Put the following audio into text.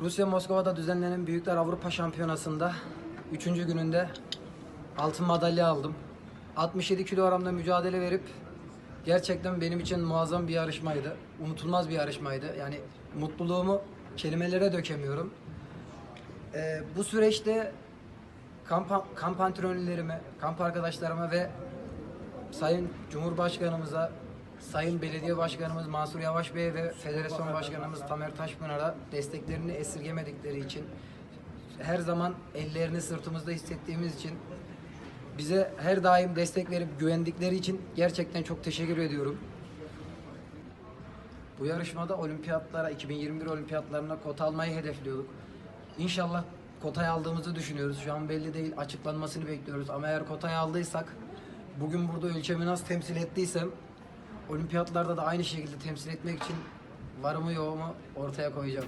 Rusya Moskova'da düzenlenen Büyükler Avrupa Şampiyonası'nda 3. gününde altın madalya aldım. 67 kilogramda mücadele verip gerçekten benim için muazzam bir yarışmaydı. Unutulmaz bir yarışmaydı. Yani mutluluğumu kelimelere dökemiyorum. Ee, bu süreçte kamp, kamp antrenörlerime, kamp arkadaşlarıma ve Sayın Cumhurbaşkanımıza, Sayın Belediye Başkanımız Mansur Yavaş Bey ve Federasyon Başkanımız Tamer Taşpınar'a desteklerini esirgemedikleri için her zaman ellerini sırtımızda hissettiğimiz için bize her daim destek verip güvendikleri için gerçekten çok teşekkür ediyorum. Bu yarışmada olimpiyatlara, 2021 olimpiyatlarına kota almayı hedefliyorduk. İnşallah kotayı aldığımızı düşünüyoruz. Şu an belli değil, açıklanmasını bekliyoruz. Ama eğer kotayı aldıysak, bugün burada ülkemi nasıl temsil ettiysem, olimpiyatlarda da aynı şekilde temsil etmek için varımı yoğumu ortaya koyacağım.